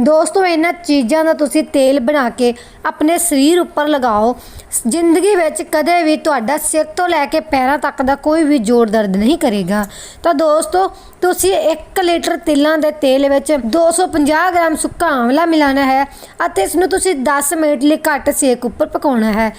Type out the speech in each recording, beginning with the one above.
ਦੋਸਤੋ, ਇਹਨਾਂ ਚੀਜ਼ਾਂ ਦਾ ਤੁਸੀਂ ਤੇਲ ਬਣਾ ਕੇ ਆਪਣੇ ਸਰੀਰ ਉੱਪਰ ਲਗਾਓ। ਜ਼ਿੰਦਗੀ ਵਿੱਚ ਕਦੇ ਵੀ ਤੁਹਾਡਾ ਸਿਰ ਤੋਂ ਲੈ ਕੇ ਪੈਰਾਂ ਤੱਕ ਦਾ ਕੋਈ ਵੀ ਜੋੜ ਦਰਦ ਨਹੀਂ ਕਰੇਗਾ। ਤਾਂ ਦੋਸਤੋ, ਤੁਸੀਂ 1 ਲੀਟਰ ਤਿਲਾਂ ਦੇ ਤੇਲ ਵਿੱਚ 250 ਗ੍ਰਾਮ ਸੁੱਕਾ ਆਂਵਲਾ ਮਿਲਾਣਾ ਹੈ ਅਤੇ ਇਸ ਨੂੰ ਤੁਸੀਂ 10 ਮਿੰਟ ਲਈ ਘੱਟ ਸੇਕ ਉੱਪਰ ਪਕਾਉਣਾ ਹੈ।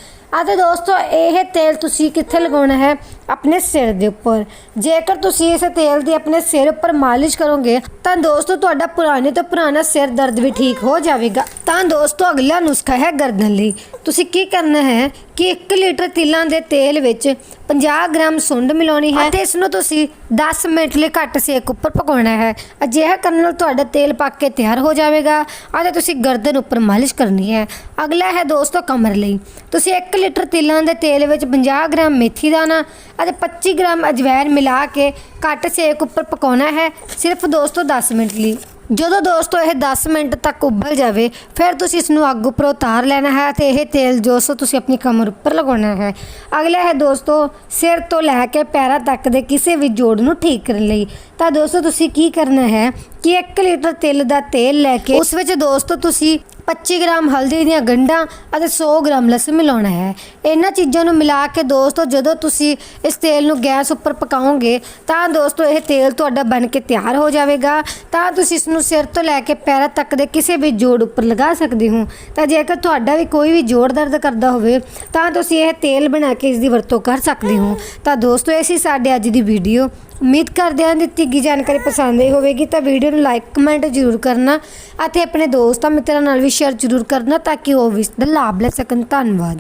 ਅਤੇ ਦੋਸਤੋ, ਇਹ ਤੇਲ ਤੁਸੀਂ ਕਿੱਥੇ ਲਗਾਉਣਾ ਹੈ? ਆਪਣੇ ਸਿਰ ਦੇ ਉੱਪਰ। ਜੇਕਰ ਤੁਸੀਂ ਇਸ ਤੇਲ ਦੀ ਆਪਣੇ ਸਿਰ ਉੱਪਰ ਮਾਲਿਸ਼ ਕਰੋਗੇ, ਤਾਂ ਦੋਸਤੋ, ਤੁਹਾਡਾ ਪੁਰਾਣੇ ਤੋਂ ਪੁਰਾਣਾ ਸਿਰ ਦਰਦ ਵੀ ਠੀਕ ਹੋ ਜਾਵੇਗਾ, ਤਾਂ ਦੋਸਤੋ ਅਗਲਾ ਨੁਸਖਾ ਹੈ ਗਰਦਨ ਲਈ। ਤੁਸੀਂ ਕੀ ਕਰਨਾ ਹੈ ਕਿ 1 ਲੀਟਰ ਤਿਲਾਂ ਦੇ ਤੇਲ ਵਿੱਚ 50 ਗ੍ਰਾਮ ਸੁੰਡ ਮਿਲਾਉਣੀ ਹੈ ਅਤੇ ਇਸ ਨੂੰ ਤੁਸੀਂ 10 ਮਿੰਟ ਲਈ ਘੱਟ ਸੇਕ ਉੱਪਰ ਪਕਾਉਣਾ ਹੈ। ਅਜਿਹਾ ਕਰਨ ਨਾਲ ਤੁਹਾਡਾ ਤੇਲ ਪੱਕ ਕੇ ਤਿਆਰ ਹੋ ਜਾਵੇਗਾ ਅਤੇ ਤੁਸੀਂ ਗਰਦਨ ਉੱਪਰ ਮਾਲਿਸ਼ ਕਰਨੀ ਹੈ। ਅਗਲਾ ਹੈ ਦੋਸਤੋ ਕਮਰ ਲਈ। ਤੁਸੀਂ 1 ਲੀਟਰ ਤਿਲਾਂ ਦੇ ਤੇਲ ਵਿੱਚ 50 ਗ੍ਰਾਮ ਮੇਥੀ ਦਾਣਾ ਅਤੇ 25 ਗ੍ਰਾਮ ਅਜਵਾਇਣ ਮਿਲਾ ਕੇ ਘੱਟ ਸੇਕ ਉੱਪਰ ਪਕਾਉਣਾ ਹੈ। ਸਿਰਫ ਦੋਸਤੋ 10 ਮਿੰਟ ਲਈ। ਜਦੋਂ ਦੋਸਤੋ ਇਹ 10 ਮਿੰਟ ਤੱਕ ਉਬਲ ਜਾਵੇ, ਫਿਰ ਤੁਸੀਂ ਇਸ ਨੂੰ ਅੱਗ ਉੱਪਰ ਉਤਾਰ ਲੈਣਾ ਹੈ ਅਤੇ ਇਹ ਤੇਲ ਜੋ ਸੋ ਤੁਸੀਂ ਆਪਣੀ ਕਮਰ ਉੱਪਰ ਲਗਾਉਣਾ ਹੈ। ਅਗਲਾ ਹੈ ਦੋਸਤੋ, ਸਿਰ ਤੋਂ ਲੈ ਕੇ ਪੈਰਾਂ ਤੱਕ ਦੇ ਕਿਸੇ ਵੀ ਜੋੜ ਨੂੰ ਠੀਕ ਕਰਨ ਲਈ। ਤਾਂ ਦੋਸਤੋ, ਤੁਸੀਂ ਕੀ ਕਰਨਾ ਹੈ ਕਿ 1 ਲੀਟਰ ਤਿਲ ਦਾ ਤੇਲ ਲੈ ਕੇ ਉਸ ਵਿੱਚ ਦੋਸਤੋ ਤੁਸੀਂ 25 ਗ੍ਰਾਮ ਹਲਦੀ ਦੀਆਂ ਗੰਢਾਂ ਅਤੇ 100 ਗ੍ਰਾਮ ਲਸਣ ਮਿਲਾਉਣਾ ਹੈ। ਇਹਨਾਂ ਚੀਜ਼ਾਂ ਨੂੰ ਮਿਲਾ ਕੇ ਦੋਸਤੋ, ਜਦੋਂ ਤੁਸੀਂ ਇਸ ਤੇਲ ਨੂੰ ਗੈਸ ਉੱਪਰ ਪਕਾਓਗੇ, ਤਾਂ ਦੋਸਤੋ ਇਹ ਤੇਲ ਤੁਹਾਡਾ ਬਣ ਕੇ ਤਿਆਰ ਹੋ ਜਾਵੇਗਾ। ਤਾਂ ਤੁਸੀਂ ਇਸ ਨੂੰ ਸਿਰ ਤੋਂ ਲੈ ਕੇ ਪੈਰਾਂ ਤੱਕ ਦੇ ਕਿਸੇ ਵੀ ਜੋੜ ਉੱਪਰ ਲਗਾ ਸਕਦੇ ਹੋ। ਤਾਂ ਜੇਕਰ ਤੁਹਾਡਾ ਵੀ ਕੋਈ ਵੀ ਜੋੜ ਦਰਦ ਕਰਦਾ ਹੋਵੇ, ਤਾਂ ਤੁਸੀਂ ਇਹ ਤੇਲ ਬਣਾ ਕੇ ਇਸ ਦੀ ਵਰਤੋਂ ਕਰ ਸਕਦੇ ਹੋ। ਤਾਂ ਦੋਸਤੋ, ਇਹ ਸੀ ਸਾਡੇ ਅੱਜ ਦੀ ਵੀਡੀਓ ਉਮੀਦ ਕਰਦੇ ਹਾਂ ਦਿੱਤੀ ਗਈ ਜਾਣਕਾਰੀ ਪਸੰਦ ਆਈ ਹੋਵੇਗੀ, ਤਾਂ ਵੀਡੀਓ ਨੂੰ ਲਾਈਕ ਕਮੈਂਟ ਜ਼ਰੂਰ ਕਰਨਾ ਅਤੇ ਆਪਣੇ ਦੋਸਤਾਂ ਮਿੱਤਰਾਂ ਨਾਲ ਵੀ ਸ਼ੇਅਰ ਜ਼ਰੂਰ ਕਰਨਾ ਤਾਂ ਕਿ ਉਹ ਵੀ ਇਸ ਦਾ ਲਾਭ ਲੈ ਸਕਣ। ਧੰਨਵਾਦ।